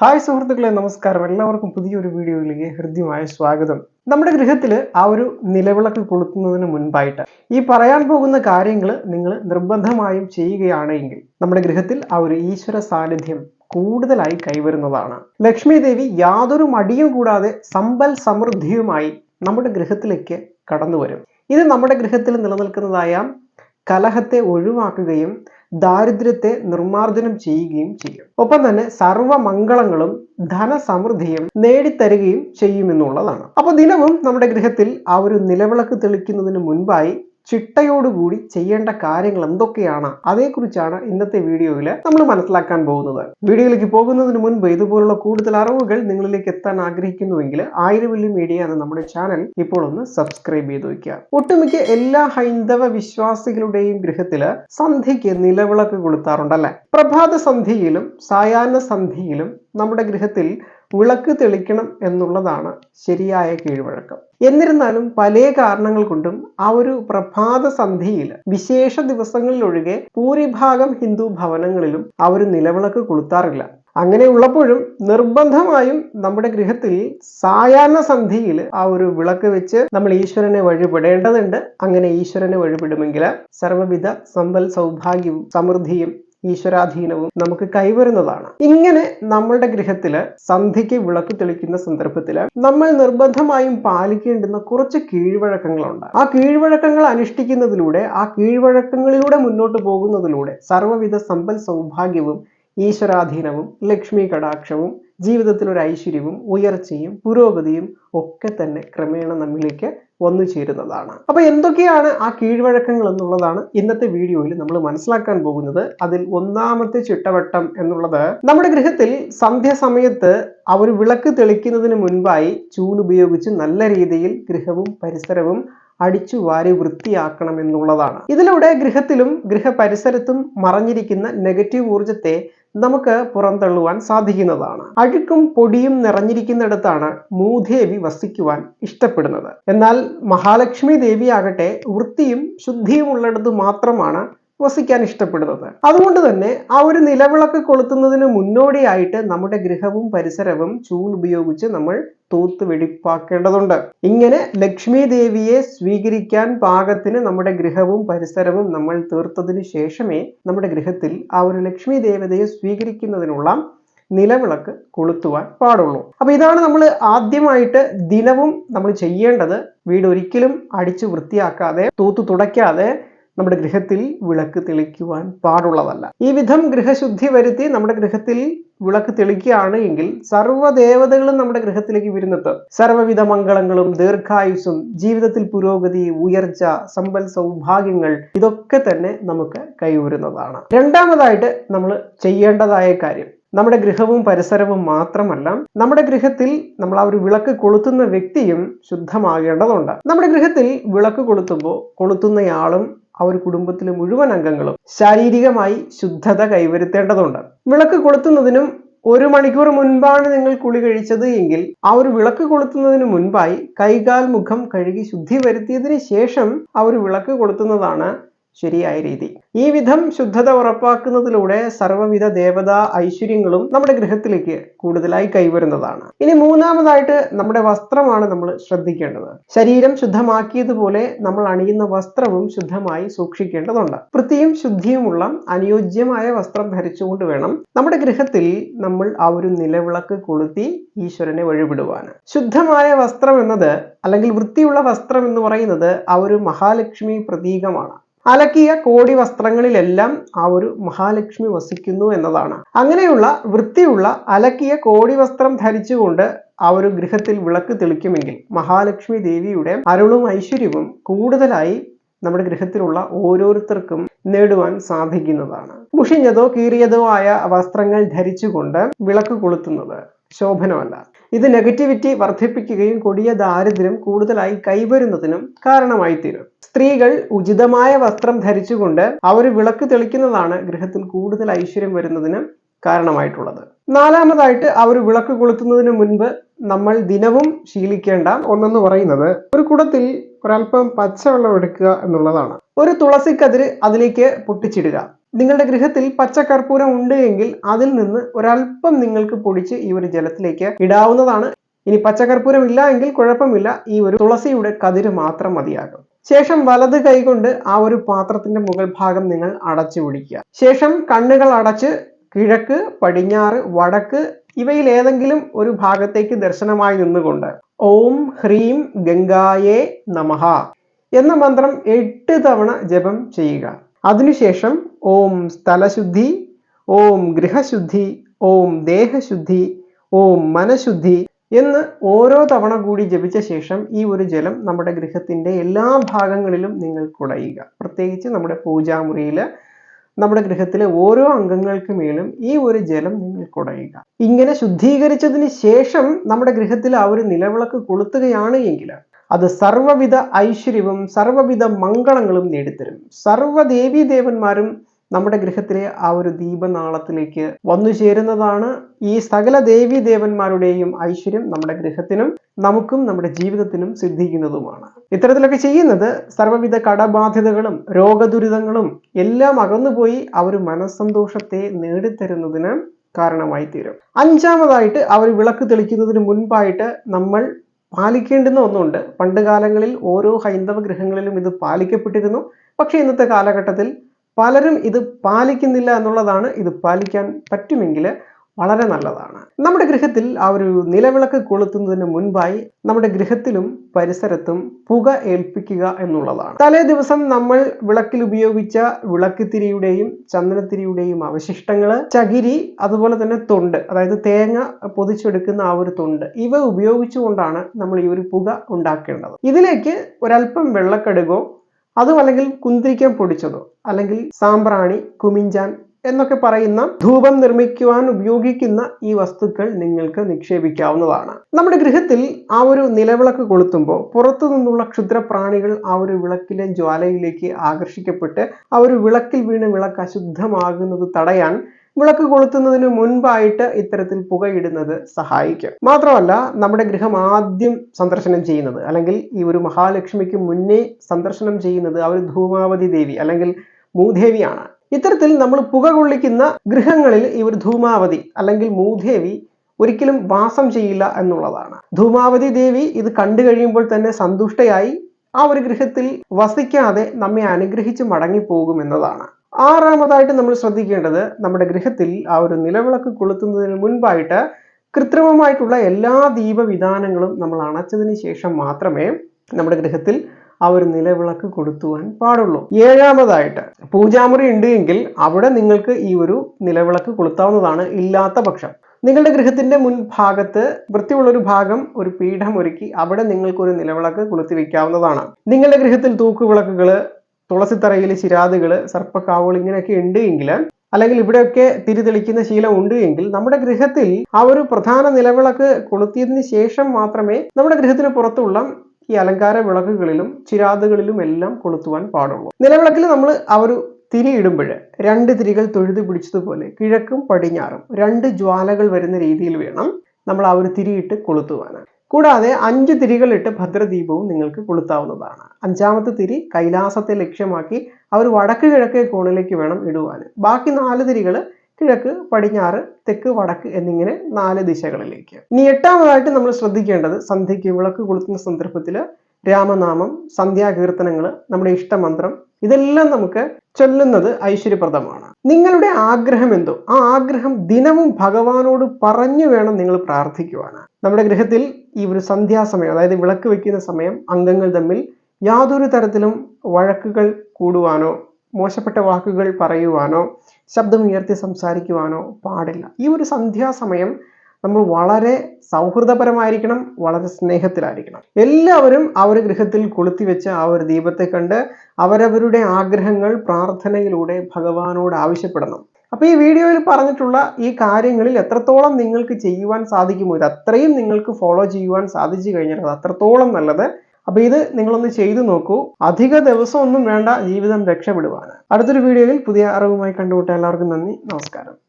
Hi സുഹൃത്തുക്കളെ നമസ്കാരം. എല്ലാവർക്കും പുതിയൊരു വീഡിയോയിലേക്ക് ഹൃദ്യമായ സ്വാഗതം. നമ്മുടെ ഗൃഹത്തിൽ ആ ഒരു നിലവിളക്ക് കൊളുത്തുന്നതിന് മുൻപായിട്ട് ഈ പറയാൻ പോകുന്ന കാര്യങ്ങൾ നിങ്ങൾ നിർബന്ധമായും ചെയ്യുകയാണെങ്കിൽ നമ്മുടെ ഗൃഹത്തിൽ ആ ഒരു ഈശ്വര സാന്നിധ്യം കൂടുതലായി കൈവരുന്നതാണ്. ലക്ഷ്മി ദേവി യാതൊരു മടിയും കൂടാതെ സമ്പൽ സമൃദ്ധിയുമായി നമ്മുടെ ഗൃഹത്തിലേക്ക് കടന്നു വരും ഇത് നമ്മുടെ ഗൃഹത്തിൽ നിലനിൽക്കുന്നതായ കലഹത്തെ ഒഴിവാക്കുകയും ദാരിദ്ര്യത്തെ നിർമ്മാർജനം ചെയ്യുകയും ചെയ്യും. ഒപ്പം തന്നെ സർവമംഗളങ്ങളും ധനസമൃദ്ധിയും നേടിത്തരുകയും ചെയ്യുമെന്നുള്ളതാണ്. അപ്പോൾ ദിനവും നമ്മുടെ ഗൃഹത്തിൽ ആ ഒരു നിലവിളക്ക് തെളിക്കുന്നതിന് മുൻപായി ചിട്ടയോടുകൂടി ചെയ്യേണ്ട കാര്യങ്ങൾ എന്തൊക്കെയാണ്? അതേക്കുറിച്ചാണ് ഇന്നത്തെ വീഡിയോയിൽ നമ്മൾ മനസ്സിലാക്കാൻ പോകുന്നത്. വീഡിയോയിലേക്ക് പോകുന്നതിന് മുൻപ് ഇതുപോലുള്ള കൂടുതൽ അറിവുകൾ നിങ്ങളിലേക്ക് എത്താൻ ആഗ്രഹിക്കുന്നുവെങ്കിൽ ആയിരവല്ലി മീഡിയ എന്ന നമ്മുടെ ചാനൽ ഇപ്പോൾ ഒന്ന് സബ്സ്ക്രൈബ് ചെയ്ത് വയ്ക്കുക. ഒട്ടുമിക്ക എല്ലാ ഹൈന്ദവ വിശ്വാസികളുടെയും ഗൃഹത്തിൽ സന്ധ്യയ്ക്ക് നിലവിളക്ക് കൊളുത്താറുണ്ടല്ലേ? പ്രഭാത സന്ധ്യയിലും സായാഹ്ന സന്ധ്യയിലും നമ്മുടെ ഗൃഹത്തിൽ വിളക്ക് തെളിക്കണം എന്നുള്ളതാണ് ശരിയായ കീഴ്വഴക്കം. എന്നിരുന്നാലും പല കാരണങ്ങൾ കൊണ്ടും ആ ഒരു പ്രഭാത സന്ധ്യയിൽ വിശേഷ ദിവസങ്ങളിലൊഴികെ ഭൂരിഭാഗം ഹിന്ദു ഭവനങ്ങളിലും ആ ഒരു നിലവിളക്ക് കൊളുത്താറില്ല. അങ്ങനെ ഉള്ളപ്പോഴും നിർബന്ധമായും നമ്മുടെ ഗൃഹത്തിൽ സായാഹ്ന സന്ധിയിൽ ആ ഒരു വിളക്ക് വെച്ച് നമ്മൾ ഈശ്വരനെ വഴിപെടേണ്ടതുണ്ട്. അങ്ങനെ ഈശ്വരനെ വഴിപെടുമെങ്കിൽ സർവവിധ സമ്പൽ സൗഭാഗ്യവും സമൃദ്ധിയും ഈശ്വരാധീനവും നമുക്ക് കൈവരുന്നതാണ്. ഇങ്ങനെ നമ്മളുടെ ഗൃഹത്തിൽ സന്ധ്യയ്ക്ക് വിളക്ക് തെളിക്കുന്ന സന്ദർഭത്തിൽ നമ്മൾ നിർബന്ധമായും പാലിക്കേണ്ടുന്ന കുറച്ച് കീഴ്വഴക്കങ്ങളുണ്ട്. ആ കീഴ്വഴക്കങ്ങൾ അനുഷ്ഠിക്കുന്നതിലൂടെ ആ കീഴ്വഴക്കങ്ങളിലൂടെ മുന്നോട്ട് പോകുന്നതിലൂടെ സർവവിധ സമ്പൽ സൗഭാഗ്യവും ഈശ്വരാധീനവും ലക്ഷ്മി കടാക്ഷവും ജീവിതത്തിൽ ഒരു ഐശ്വര്യവും ഉയർച്ചയും പുരോഗതിയും ഒക്കെ തന്നെ ക്രമേണ നമ്മിലേക്ക് വന്നു ചേരുന്നതാണ്. അപ്പൊ എന്തൊക്കെയാണ് ആ കീഴ്വഴക്കങ്ങൾ എന്നുള്ളതാണ് ഇന്നത്തെ വീഡിയോയിൽ നമ്മൾ മനസ്സിലാക്കാൻ പോകുന്നത്. അതിൽ ഒന്നാമത്തെ ചിട്ടവട്ടം എന്നുള്ളത് നമ്മുടെ ഗൃഹത്തിൽ സന്ധ്യാസമയത്ത് അവർ വിളക്ക് തെളിക്കുന്നതിന് മുൻപായി ചൂൽ ഉപയോഗിച്ച് നല്ല രീതിയിൽ ഗൃഹവും പരിസരവും അടിച്ചു വാരി വൃത്തിയാക്കണം എന്നുള്ളതാണ് ഇതിലൂടെ ഗൃഹത്തിലും ഗൃഹപരിസരത്തും മറഞ്ഞിരിക്കുന്ന നെഗറ്റീവ് ഊർജത്തെ നമുക്ക് പുറന്തള്ളുവാൻ സാധിക്കുന്നതാണ്. അഴുക്കും പൊടിയും നിറഞ്ഞിരിക്കുന്നിടത്താണ് മൂദേവി വസിക്കുവാൻ ഇഷ്ടപ്പെടുന്നത്. എന്നാൽ മഹാലക്ഷ്മി ദേവിയാകട്ടെ വൃത്തിയും ശുദ്ധിയും ഉള്ളിടത്ത് മാത്രമാണ് വസിക്കാൻ ഇഷ്ടപ്പെടുന്നത്. അതുകൊണ്ട് തന്നെ ആ ഒരു നിലവിളക്ക് കൊളുത്തുന്നതിന് മുന്നോടിയായിട്ട് നമ്മുടെ ഗൃഹവും പരിസരവും ചൂൺ ഉപയോഗിച്ച് നമ്മൾ തൂത്ത് വെടിപ്പാക്കേണ്ടതുണ്ട്. ഇങ്ങനെ ലക്ഷ്മി ദേവിയെ സ്വീകരിക്കാൻ പാകത്തിന് നമ്മുടെ ഗൃഹവും പരിസരവും നമ്മൾ തീർത്തതിന് ശേഷമേ നമ്മുടെ ഗൃഹത്തിൽ ആ ഒരു ലക്ഷ്മി ദേവതയെ സ്വീകരിക്കുന്നതിനുള്ള നിലവിളക്ക് കൊളുത്തുവാൻ പാടുള്ളൂ. അപ്പൊ ഇതാണ് നമ്മൾ ആദ്യമായിട്ട് ദിനവും നമ്മൾ ചെയ്യേണ്ടത്. വീട് ഒരിക്കലും അടിച്ചു വൃത്തിയാക്കാതെ തൂത്ത് തുടയ്ക്കാതെ നമ്മുടെ ഗൃഹത്തിൽ വിളക്ക് തെളിക്കുവാൻ പാടുള്ളതല്ല. ഈ വിധം ഗൃഹശുദ്ധി വരുത്തി നമ്മുടെ ഗൃഹത്തിൽ വിളക്ക് തെളിക്കുകയാണ് എങ്കിൽ സർവദേവതകളും നമ്മുടെ ഗൃഹത്തിലേക്ക് വരുന്നെത്തും. സർവവിധ മംഗളങ്ങളും ദീർഘായുസും ജീവിതത്തിൽ പുരോഗതി ഉയർച്ച സമ്പൽ സൗഭാഗ്യങ്ങൾ ഇതൊക്കെ തന്നെ നമുക്ക് കൈവരുന്നതാണ്. രണ്ടാമതായിട്ട് നമ്മൾ ചെയ്യേണ്ടതായ കാര്യം. നമ്മുടെ ഗൃഹവും പരിസരവും മാത്രമല്ല നമ്മുടെ ഗൃഹത്തിൽ നമ്മൾ ആ ഒരു വിളക്ക് കൊളുത്തുന്ന വ്യക്തിയും ശുദ്ധമാകേണ്ടതുണ്ട്. നമ്മുടെ ഗൃഹത്തിൽ വിളക്ക് കൊളുത്തുമ്പോൾ കൊളുത്തുന്നയാളും ആ ഒരു കുടുംബത്തിലെ മുഴുവൻ അംഗങ്ങളും ശാരീരികമായി ശുദ്ധത കൈവരുത്തേണ്ടതുണ്ട്. വിളക്ക് കൊളുത്തുന്നതിനും ഒരു മണിക്കൂർ മുൻപാണ് നിങ്ങൾ കുളി കഴിച്ചത് എങ്കിൽ ആ ഒരു വിളക്ക് കൊളുത്തുന്നതിന് മുൻപായി കൈകാൽ മുഖം കഴുകി ശുദ്ധി വരുത്തിയതിന് ശേഷം ആ ഒരു വിളക്ക് കൊളുത്തുന്നതാണ് ശരിയായ രീതി. ഈ വിധം ശുദ്ധത ഉറപ്പാക്കുന്നതിലൂടെ സർവവിധ ദേവതാ ഐശ്വര്യങ്ങളും നമ്മുടെ ഗൃഹത്തിലേക്ക് കൂടുതലായി കൈവരുന്നതാണ്. ഇനി മൂന്നാമതായിട്ട് നമ്മുടെ വസ്ത്രമാണ് നമ്മൾ ശ്രദ്ധിക്കേണ്ടത്. ശരീരം ശുദ്ധമാക്കിയതുപോലെ നമ്മൾ അണിയുന്ന വസ്ത്രവും ശുദ്ധമായി സൂക്ഷിക്കേണ്ടതുണ്ട്. വൃത്തിയും ശുദ്ധിയുമുള്ള അനുയോജ്യമായ വസ്ത്രം ധരിച്ചുകൊണ്ട് വേണം നമ്മുടെ ഗൃഹത്തിൽ നമ്മൾ ആ ഒരു നിലവിളക്ക് കൊളുത്തി ഈശ്വരനെ വഴിവിടുവാൻ. ശുദ്ധമായ വസ്ത്രം എന്നത് അല്ലെങ്കിൽ വൃത്തിയുള്ള വസ്ത്രം എന്ന് പറയുന്നത് ആ ഒരു മഹാലക്ഷ്മി പ്രതീകമാണ്. അലക്കിയ കോടി വസ്ത്രങ്ങളിലെല്ലാം ആ ഒരു മഹാലക്ഷ്മി വസിക്കുന്നു എന്നതാണ്. അങ്ങനെയുള്ള വൃത്തിയുള്ള അലക്കിയ കോടി വസ്ത്രം ധരിച്ചുകൊണ്ട് ആ ഒരു ഗൃഹത്തിൽ വിളക്ക് തെളിക്കുമെങ്കിൽ മഹാലക്ഷ്മി ദേവിയുടെ അരുളും ഐശ്വര്യവും കൂടുതലായി നമ്മുടെ ഗൃഹത്തിലുള്ള ഓരോരുത്തർക്കും നേടുവാൻ സാധിക്കുന്നതാണ്. മുഷിഞ്ഞതോ കീറിയതോ ആയ വസ്ത്രങ്ങൾ ധരിച്ചുകൊണ്ട് വിളക്ക് കൊളുത്തുന്നത് ശോഭനമല്ല. ഇത് നെഗറ്റിവിറ്റി വർദ്ധിപ്പിക്കുകയും കൊടിയ ദാരിദ്ര്യം കൂടുതലായി കൈവരുന്നതിനും കാരണമായി തീരും സ്ത്രീകൾ ഉചിതമായ വസ്ത്രം ധരിച്ചുകൊണ്ട് അവർ വിളക്ക് തെളിക്കുന്നതാണ് ഗൃഹത്തിൽ കൂടുതൽ ഐശ്വര്യം വരുന്നതിന് കാരണമായിട്ടുള്ളത്. നാലാമതായിട്ട് അവർ വിളക്ക് കൊളുത്തുന്നതിന് മുൻപ് നമ്മൾ ദിനവും ശീലിക്കേണ്ട ഒന്നെന്ന് പറയുന്നത് ഒരു കുടത്തിൽ ഒരല്പം പച്ചവെള്ളം എടുക്കുക എന്നുള്ളതാണ്. ഒരു തുളസിക്കതിര് അതിലേക്ക് പൊട്ടിച്ചിടുക. നിങ്ങളുടെ ഗൃഹത്തിൽ പച്ചക്കർപ്പൂരം ഉണ്ട് എങ്കിൽ അതിൽ നിന്ന് ഒരല്പം നിങ്ങൾക്ക് പൊടിച്ച് ഈ ഒരു ജലത്തിലേക്ക് ഇടാവുന്നതാണ്. ഇനി പച്ചക്കർപ്പൂരം ഇല്ല എങ്കിൽ കുഴപ്പമില്ല. ഈ ഒരു തുളസിയുടെ കതിര് മാത്രം മതിയാകും. ശേഷം വലത് കൈകൊണ്ട് ആ ഒരു പാത്രത്തിന്റെ മുകൾ ഭാഗം നിങ്ങൾ അടച്ചു പിടിക്കുക. ശേഷം കണ്ണുകൾ അടച്ച് കിഴക്ക് പടിഞ്ഞാറ് വടക്ക് ഇവയിൽ ഏതെങ്കിലും ഒരു ഭാഗത്തേക്ക് ദർശനമായി നിന്നുകൊണ്ട് ഓം ഹ്രീം ഗംഗായേ നമഹ എന്ന മന്ത്രം എട്ട് തവണ ജപം ചെയ്യുക. അതിനുശേഷം ഓം സ്ഥലശുദ്ധി ഓം ഗൃഹശുദ്ധി ഓം ദേഹശുദ്ധി ഓം മനഃശുദ്ധി എന്ന് ഓരോ തവണ കൂടി ജപിച്ച ശേഷം ഈ ഒരു ജലം നമ്മുടെ ഗൃഹത്തിന്റെ എല്ലാ ഭാഗങ്ങളിലും നിങ്ങൾ കുടയുക. പ്രത്യേകിച്ച് നമ്മുടെ പൂജാമുറിയിൽ നമ്മുടെ ഗൃഹത്തിലെ ഓരോ അംഗങ്ങൾക്ക് മേലും ഈ ഒരു ജലം നിങ്ങൾ കുടയുക. ഇങ്ങനെ ശുദ്ധീകരിച്ചതിന് ശേഷം നമ്മുടെ ഗൃഹത്തിൽ ആ ഒരു നിലവിളക്ക് കൊളുത്തുകയാണ് എങ്കിൽ അത് സർവവിധ ഐശ്വര്യവും സർവവിധ മംഗളങ്ങളും നേടിത്തരും. സർവ ദേവീ ദേവന്മാരും നമ്മുടെ ഗൃഹത്തിലെ ആ ഒരു ദീപനാളത്തിലേക്ക് വന്നു ചേരുന്നതാണ് ഈ സകല ദേവി ദേവന്മാരുടെയും ഐശ്വര്യം നമ്മുടെ ഗൃഹത്തിനും നമുക്കും നമ്മുടെ ജീവിതത്തിനും സിദ്ധിക്കുന്നതുമാണ്. ഇത്തരത്തിലൊക്കെ ചെയ്യുന്നത് സർവവിധ കടബാധ്യതകളും രോഗദുരിതങ്ങളും എല്ലാം അകന്നുപോയി ആ ഒരു മനസ്സന്തോഷത്തെ നേടിത്തരുന്നതിന് കാരണമായി തീരും അഞ്ചാമതായിട്ട് അവർ വിളക്ക് തെളിക്കുന്നതിന് മുൻപായിട്ട് നമ്മൾ പാലിക്കേണ്ടുന്ന ഒന്നുണ്ട്. പണ്ട് കാലങ്ങളിൽ ഓരോ ഹൈന്ദവ ഗൃഹങ്ങളിലും ഇത് പാലിക്കപ്പെട്ടിരുന്നു. പക്ഷേ ഇന്നത്തെ കാലഘട്ടത്തിൽ പലരും ഇത് പാലിക്കുന്നില്ല എന്നുള്ളതാണ് ഇത് പാലിക്കാൻ പറ്റുമെങ്കിൽ വളരെ നല്ലതാണ്. നമ്മുടെ ഗൃഹത്തിൽ ആ ഒരു നിലവിളക്ക് കൊളുത്തുന്നതിന് മുൻപായി നമ്മുടെ ഗൃഹത്തിലും പരിസരത്തും പുക ഏൽപ്പിക്കുക എന്നുള്ളതാണ്. തലേ ദിവസം നമ്മൾ വിളക്കിൽ ഉപയോഗിച്ച വിളക്കുതിരിയുടെയും ചന്ദനത്തിരിയുടെയും അവശിഷ്ടങ്ങൾ ചകിരി അതുപോലെ തന്നെ തൊണ്ട് അതായത് തേങ്ങ പൊതിച്ചെടുക്കുന്ന ആ ഒരു തൊണ്ട് ഇവ ഉപയോഗിച്ചുകൊണ്ടാണ് നമ്മൾ ഈ ഒരു പുക ഉണ്ടാക്കേണ്ടത്. ഇതിലേക്ക് ഒരല്പം വെള്ളക്കടുകോ അതും അല്ലെങ്കിൽ കുന്തിരിക്കം പൊടിച്ചതോ അല്ലെങ്കിൽ സാമ്പ്രാണി കുമിഞ്ചാൻ എന്നൊക്കെ പറയുന്ന ധൂപം നിർമ്മിക്കുവാൻ ഉപയോഗിക്കുന്ന ഈ വസ്തുക്കൾ നിങ്ങൾക്ക് നിക്ഷേപിക്കാവുന്നതാണ്. നമ്മുടെ ഗൃഹത്തിൽ ആ ഒരു നിലവിളക്ക് കൊളുത്തുമ്പോൾ പുറത്തു നിന്നുള്ള ക്ഷുദ്രപ്രാണികൾ ആ ഒരു വിളക്കിലെ ജ്വാലയിലേക്ക് ആകർഷിക്കപ്പെട്ട് ആ ഒരു വിളക്കിൽ വീണ് വിളക്ക് അശുദ്ധമാകുന്നത് തടയാൻ വിളക്ക് കൊളുത്തുന്നതിന് മുൻപായിട്ട് ഇത്തരത്തിൽ പുകയിടുന്നത് സഹായിക്കും. മാത്രമല്ല നമ്മുടെ ഗൃഹം ആദ്യം സന്ദർശനം ചെയ്യുന്നത് അല്ലെങ്കിൽ ഈ ഒരു മഹാലക്ഷ്മിക്ക് മുന്നേ സന്ദർശനം ചെയ്യുന്നത് ആ ഒരു ധൂമാവതി ദേവി അല്ലെങ്കിൽ മൂദേവിയാണ്. ഇത്തരത്തിൽ നമ്മൾ പുക കൊള്ളിക്കുന്ന ഗൃഹങ്ങളിൽ ഈ ഒരു ധൂമാവതി അല്ലെങ്കിൽ മൂദേവി ഒരിക്കലും വാസം ചെയ്യില്ല എന്നുള്ളതാണ്. ധൂമാവതി ദേവി ഇത് കണ്ടു കഴിയുമ്പോൾ തന്നെ സന്തുഷ്ടയായി ആ ഒരു ഗൃഹത്തിൽ വസിക്കാതെ നമ്മെ അനുഗ്രഹിച്ച് മടങ്ങിപ്പോകും എന്നതാണ്. ആറാമതായിട്ട് നമ്മൾ ശ്രദ്ധിക്കേണ്ടത് നമ്മുടെ ഗൃഹത്തിൽ ആ ഒരു നിലവിളക്ക് കൊളുത്തുന്നതിന് മുൻപായിട്ട് കൃത്രിമമായിട്ടുള്ള എല്ലാ ദീപവിധാനങ്ങളും നമ്മൾ അണച്ചതിന് ശേഷം മാത്രമേ നമ്മുടെ ഗൃഹത്തിൽ ആ ഒരു നിലവിളക്ക് കൊടുത്തുവാൻ പാടുള്ളൂ. ഏഴാമതായിട്ട് പൂജാമുറി ഉണ്ട് എങ്കിൽ അവിടെ നിങ്ങൾക്ക് ഈ ഒരു നിലവിളക്ക് കൊളുത്താവുന്നതാണ് ഇല്ലാത്ത പക്ഷം. നിങ്ങളുടെ ഗൃഹത്തിന്റെ മുൻഭാഗത്ത് വൃത്തിയുള്ളൊരു ഭാഗം ഒരു പീഠം ഒരുക്കി അവിടെ നിങ്ങൾക്ക് ഒരു നിലവിളക്ക് കൊളുത്തി വെക്കാവുന്നതാണ്. നിങ്ങളുടെ ഗൃഹത്തിൽ തൂക്കുവിളക്കുകൾ തുളസിത്തറയിൽ ചിരാതുകൾ സർപ്പക്കാവുകൾ ഇങ്ങനെയൊക്കെ ഉണ്ട് എങ്കിൽ അല്ലെങ്കിൽ ഇവിടെയൊക്കെ തിരിതെളിക്കുന്ന ശീലം ഉണ്ട് എങ്കിൽ നമ്മുടെ ഗൃഹത്തിൽ ആ ഒരു പ്രധാന നിലവിളക്ക് കൊളുത്തിയതിന് ശേഷം മാത്രമേ നമ്മുടെ ഗൃഹത്തിന് പുറത്തുള്ള ഈ അലങ്കാര വിളക്കുകളിലും ചിരാതുകളിലും എല്ലാം കൊളുത്തുവാൻ പാടുള്ളൂ. നിലവിളക്കിൽ നമ്മൾ ആ ഒരു തിരി ഇടുമ്പോൾ രണ്ട് തിരികൾ തൊഴുതു പിടിച്ചതുപോലെ കിഴക്കും പടിഞ്ഞാറും രണ്ട് ജ്വാലകൾ വരുന്ന രീതിയിൽ വേണം നമ്മൾ ആ ഒരു തിരിയിട്ട് കൊളുത്തുവാൻ. കൂടാതെ അഞ്ച് തിരികളിട്ട് ഭദ്രദീപവും നിങ്ങൾക്ക് കൊളുത്താവുന്നതാണ്. അഞ്ചാമത്തെ തിരി കൈലാസത്തെ ലക്ഷ്യമാക്കി അവർ വടക്ക് കിഴക്കേ കോണിലേക്ക് വേണം ഇടുവാൻ. ബാക്കി നാല് തിരികൾ കിഴക്ക് പടിഞ്ഞാറ് തെക്ക് വടക്ക് എന്നിങ്ങനെ നാല് ദിശകളിലേക്ക്. ഇനി എട്ടാമതായിട്ട് നമ്മൾ ശ്രദ്ധിക്കേണ്ടത് സന്ധ്യയ്ക്ക് വിളക്ക് കൊളുത്തുന്ന സന്ദർഭത്തിൽ രാമനാമം സന്ധ്യാകീർത്തനങ്ങൾ നമ്മുടെ ഇഷ്ടമന്ത്രം ഇതെല്ലാം നമുക്ക് ചൊല്ലുന്നത് ഐശ്വര്യപ്രദമാണ്. നിങ്ങളുടെ ആഗ്രഹം എന്തോ? ആ ആഗ്രഹം ദിനവും ഭഗവാനോട് പറഞ്ഞു വേണം നിങ്ങൾ പ്രാർത്ഥിക്കുവാണ് നമ്മുടെ ഗൃഹത്തിൽ ഈ ഒരു സന്ധ്യാസമയം അതായത് വിളക്ക് വെക്കുന്ന സമയം അംഗങ്ങൾ തമ്മിൽ യാതൊരു തരത്തിലും വഴക്കുകൾ കൂടുവാനോ മോശപ്പെട്ട വാക്കുകൾ പറയുവാനോ ശബ്ദം ഉയർത്തി സംസാരിക്കുവാനോ പാടില്ല. ഈ ഒരു സന്ധ്യാസമയം നമ്മൾ വളരെ സൗഹൃദപരമായിരിക്കണം വളരെ സ്നേഹത്തിലായിരിക്കണം. എല്ലാവരും ആ ഒരു ഗൃഹത്തിൽ കൊളുത്തി വെച്ച ആ ഒരു ദീപത്തെ കണ്ട് അവരവരുടെ ആഗ്രഹങ്ങൾ പ്രാർത്ഥനയിലൂടെ ഭഗവാനോട് ആവശ്യപ്പെടണം. അപ്പൊ ഈ വീഡിയോയിൽ പറഞ്ഞിട്ടുള്ള ഈ കാര്യങ്ങളിൽ എത്രത്തോളം നിങ്ങൾക്ക് ചെയ്യുവാൻ സാധിക്കുമോ ഇത് അത്രയും നിങ്ങൾക്ക് ഫോളോ ചെയ്യുവാൻ സാധിച്ചു കഴിഞ്ഞാൽ അത് അത്രത്തോളം നല്ലത്. അപ്പൊ ഇത് നിങ്ങളൊന്ന് ചെയ്തു നോക്കൂ. അധിക ദിവസം ഒന്നും വേണ്ട ജീവിതം രക്ഷപ്പെടുവാൻ. അടുത്തൊരു വീഡിയോയിൽ പുതിയ അറിവുമായി കണ്ടുമുട്ട എല്ലാവർക്കും നന്ദി. നമസ്കാരം.